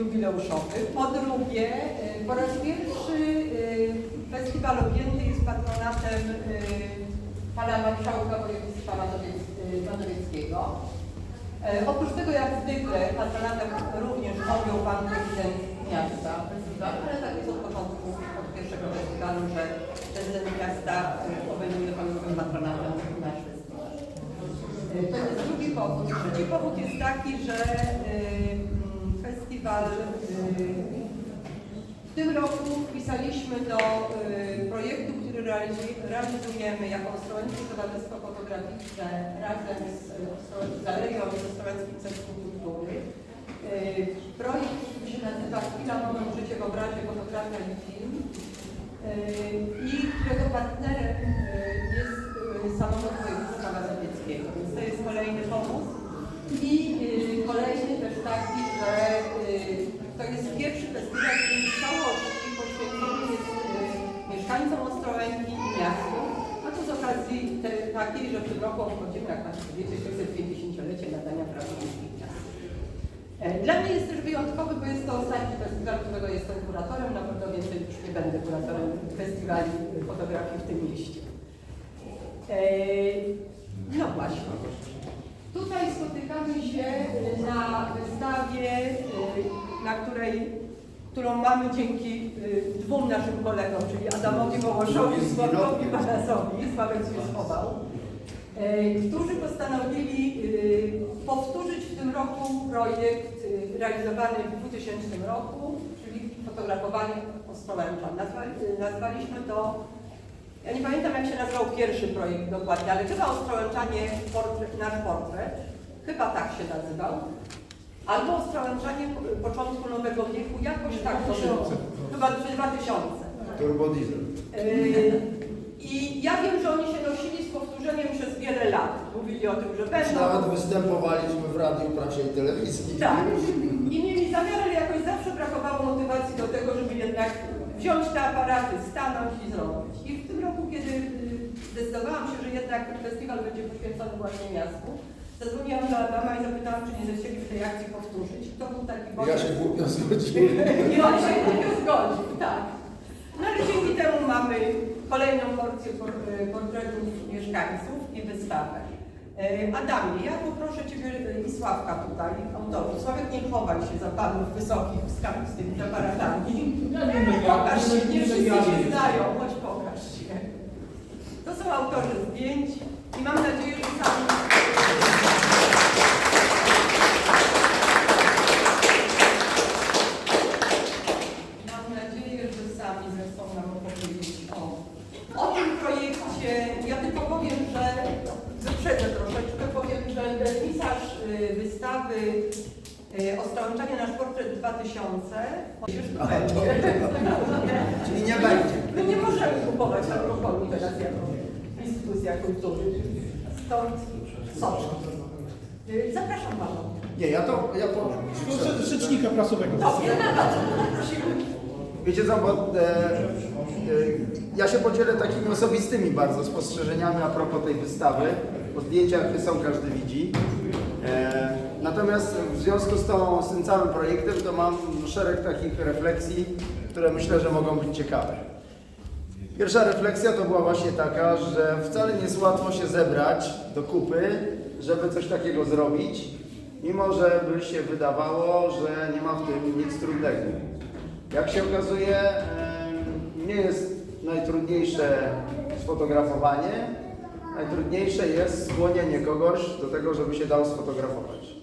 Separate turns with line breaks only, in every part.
jubileuszowy. Po drugie, y, po raz pierwszy y, festiwal objęty jest patronatem y, pana marszałka województwa mazowiec- mazowieckiego. E, Oprócz tego, jak zwykle, patronatem również objął pan prezydent miasta ale tak jest od początku, od pierwszego festiwalu, że prezydent miasta obejmuje honorowym patronatem nasz festiwal. E, To jest drugi powód. Trzeci powód jest taki, że festiwal y, w tym roku wpisaliśmy do y, projektu, który realizu- realizujemy jako Ostrołęckie Towarzystwo Fotograficzne razem z z Galerią Ostrołęckim Centrum Kultury. Y, projekt który się nazywa Chwila, moment, życie w obrazie, fotografia i film. I którego partnerem jest samorząd województwa mazowieckiego. Więc to jest kolejny pomysł. I kolejny też taki, że y, to jest pierwszy festiwal, który w całości poświęcony jest y, mieszkańcom Ostrołęki i miastu. A to z okazji takiej, że w tym roku obchodzimy, jak Państwo wiecie, 650-lecie nadania prawa. E, Dla mnie jest też wyjątkowy, bo jest to ostatni festiwal, którego jestem kuratorem. Na pewno więcej już nie będę kuratorem festiwali fotografii w tym mieście. E, No właśnie. Tutaj spotykamy się na wystawie, y, na której, którą mamy dzięki y, dwóm naszym kolegom, czyli Adamowi Wołoszowi i Sławkowi Banasowi, Sławek się schował, y, którzy postanowili y, powtórzyć w tym roku projekt y, realizowany w 2000 roku, czyli fotografowanie y, nazwaliśmy to ja nie pamiętam, jak się nazywał pierwszy projekt dokładnie, ale chyba Ostrołęczanie portret, nasz portret. Chyba tak się nazywał. Albo Ostrołęczanie po- początku Nowego Wieku, jakoś tak to było. Chyba 2000.
Turbo diesel.
Yy, I ja wiem, że oni się nosili z powtórzeniem przez. Mówili o tym, że będą.
Nawet występowaliśmy w radiu, prasie i telewizji.
Tak. I mieli zamiar, ale jakoś zawsze brakowało motywacji do tego, żeby jednak wziąć te aparaty, stanąć i zrobić. I w tym roku, kiedy y, zdecydowałam się, że jednak festiwal będzie poświęcony właśnie miastu, zadzwoniłam do Adama i zapytałam, czy nie zechcieli w tej akcji powtórzyć. I to był taki
Ja się głupio zgodziłem.
I on się głupio zgodził, tak. No ale dzięki temu mamy kolejną porcję por- portretów mieszkańców i wystawę. E, Adamie, ja poproszę Ciebie y, i Sławka tutaj, autorów. Sławek, nie chowaj się za panów wysokich skarbie z tymi aparatami. Pokaż się, nie wszyscy się znają, chodź pokaż się. To są autorzy zdjęć i mam nadzieję, że sami... Mam nadzieję, że sami zechcą nam opowiedzieć o, o tym projekcie. Ja tylko powiem, że wyprzedzę troszeczkę, powiem, że wernisaż y, wystawy y, Ostrołęczanie nasz portret 2000 już tu będzie.
Czyli nie będzie.
My nie możemy kupować alkoholu teraz jako instytucja kultury. Stąd. Y, Zapraszam Panią.
Nie, ja to, ja powiem.
Proszę rzecznika prasowego.
Dobrze, bardzo prosimy.
Wiecie co, bo e, e, ja się podzielę takimi osobistymi bardzo spostrzeżeniami a propos tej wystawy. Po zdjęciach są, każdy widzi. E, natomiast w związku z, tą, z tym całym projektem to mam szereg takich refleksji, które myślę, że mogą być ciekawe. Pierwsza refleksja to była właśnie taka, że wcale nie jest łatwo się zebrać do kupy, żeby coś takiego zrobić, mimo że by się wydawało, że nie ma w tym nic trudnego. Jak się okazuje, nie jest najtrudniejsze sfotografowanie, najtrudniejsze jest skłonienie kogoś do tego, żeby się dał sfotografować.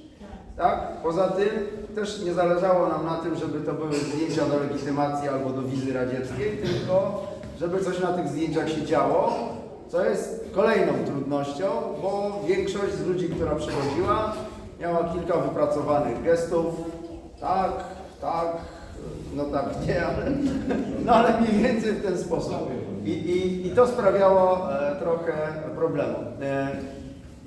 Tak? Poza tym też nie zależało nam na tym, żeby to były zdjęcia do legitymacji albo do wizy radzieckiej, tylko żeby coś na tych zdjęciach się działo, co jest kolejną trudnością, bo większość z ludzi, która przychodziła, miała kilka wypracowanych gestów. Tak, tak, no tak, nie, ale, no ale mniej więcej w ten sposób. I, i, i to sprawiało e, trochę problemu. E,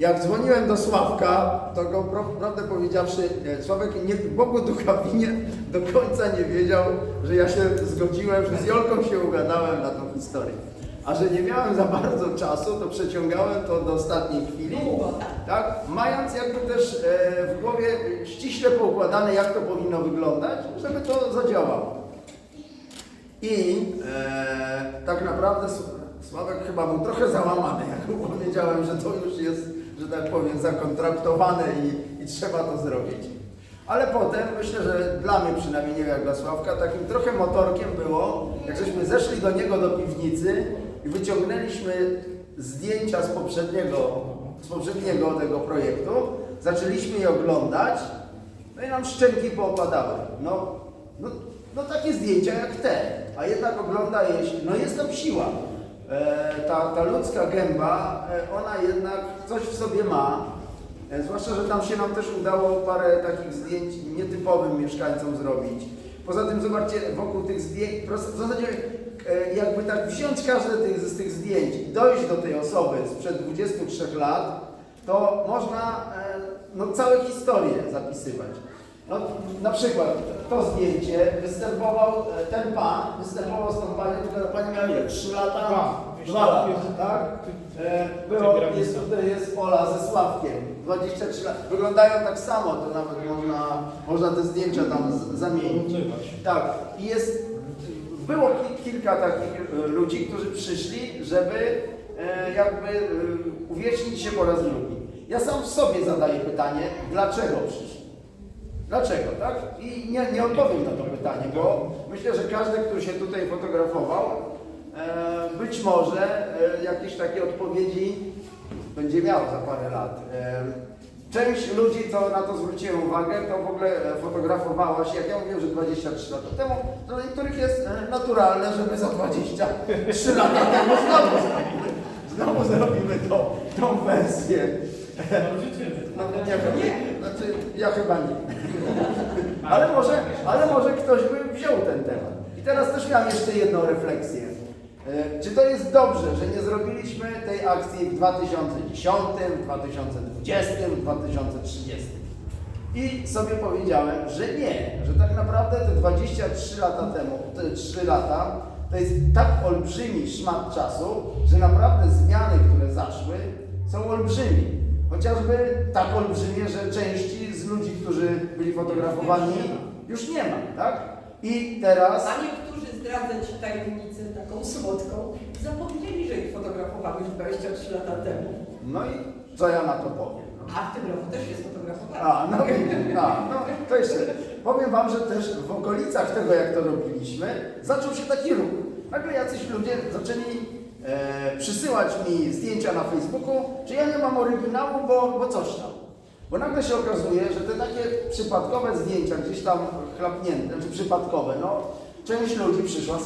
jak dzwoniłem do Sławka, to go prawdę powiedziawszy, e, Sławek nie, Bogu ducha winie do końca nie wiedział, że ja się zgodziłem, że z Jolką się ugadałem na tą historię. A że nie miałem za bardzo czasu, to przeciągałem to do ostatniej chwili.
Długo, tak.
Tak? Mając jakby też e, w głowie ściśle poukładane, jak to powinno wyglądać, żeby to zadziałało. I e, tak naprawdę Sławek chyba był trochę załamany, jak mu powiedziałem, że to już jest, że tak powiem, zakontraktowane i, i trzeba to zrobić. Ale potem myślę, że dla mnie przynajmniej, nie wiem jak dla Sławka, takim trochę motorkiem było, jak żeśmy zeszli do niego do piwnicy i wyciągnęliśmy zdjęcia z poprzedniego, z poprzedniego tego projektu, zaczęliśmy je oglądać, no i nam szczęki poopadały. No, no, no takie zdjęcia jak te, a jednak ogląda je, no jest tam siła. E, ta, ta ludzka gęba, e, ona jednak coś w sobie ma. E, zwłaszcza, że tam się nam też udało parę takich zdjęć nietypowym mieszkańcom zrobić. Poza tym zobaczcie, wokół tych zdjęć, w zasadzie jakby tak wziąć każde z tych zdjęć i dojść do tej osoby sprzed 23 lat, to można no, całe historie zapisywać. No, na przykład to zdjęcie występował, e, ten pan występował z tą panią, tylko pani miała ile? 3 lata?
Dwa.
Dwa lata, tak? E, było, jest, tutaj jest Ola ze Sławkiem, 23 lata. Wyglądają tak samo, to nawet można, można te zdjęcia tam z, zamienić. Tak, i jest, było ki- kilka takich e, ludzi, którzy przyszli, żeby jakby uwiecznić się po raz drugi. Ja sam w sobie zadaję pytanie, dlaczego przyszli? Dlaczego, tak? I nie, nie odpowiem na to pytanie, bo myślę, że każdy, który się tutaj fotografował, e, być może e, jakieś takie odpowiedzi będzie miał za parę lat. E, część ludzi, co na to zwróciłem uwagę, to w ogóle e, fotografowała się, jak ja mówiłem, że 23 lata temu, to dla niektórych jest e, naturalne, żeby za 23 lata temu znowu zrobimy, znowu zrobimy tą, tą wersję. No, nie nie. Ja chyba nie. Ale może, ale może ktoś by wziął ten temat. I teraz też miałem jeszcze jedną refleksję. E, Czy to jest dobrze, że nie zrobiliśmy tej akcji w 2010, w 2020, w 2030? I sobie powiedziałem, że nie, że tak naprawdę te 23 lata temu, te 3 lata, to jest tak olbrzymi szmat czasu, że naprawdę zmiany, które zaszły, są olbrzymie. Chociażby tak olbrzymie, że części z ludzi, którzy byli fotografowani, już nie ma, tak? I teraz...
A niektórzy, zdradzę Ci tajemnicę taką słodką, zapomnieli, że ich fotografowałeś 23 lata temu.
No i co ja na to powiem? no?
A w tym roku też jest fotografowany.
A, no i a, no, to jeszcze. Powiem Wam, że też w okolicach tego, jak to robiliśmy, zaczął się taki ruch. Nagle jacyś ludzie zaczęli e, przysyłać mi zdjęcia na Facebooku, że ja nie mam oryginału, bo, bo coś tam. Bo nagle się okazuje, że te takie przypadkowe zdjęcia, gdzieś tam chlapnięte, czy przypadkowe, no, część ludzi przyszła z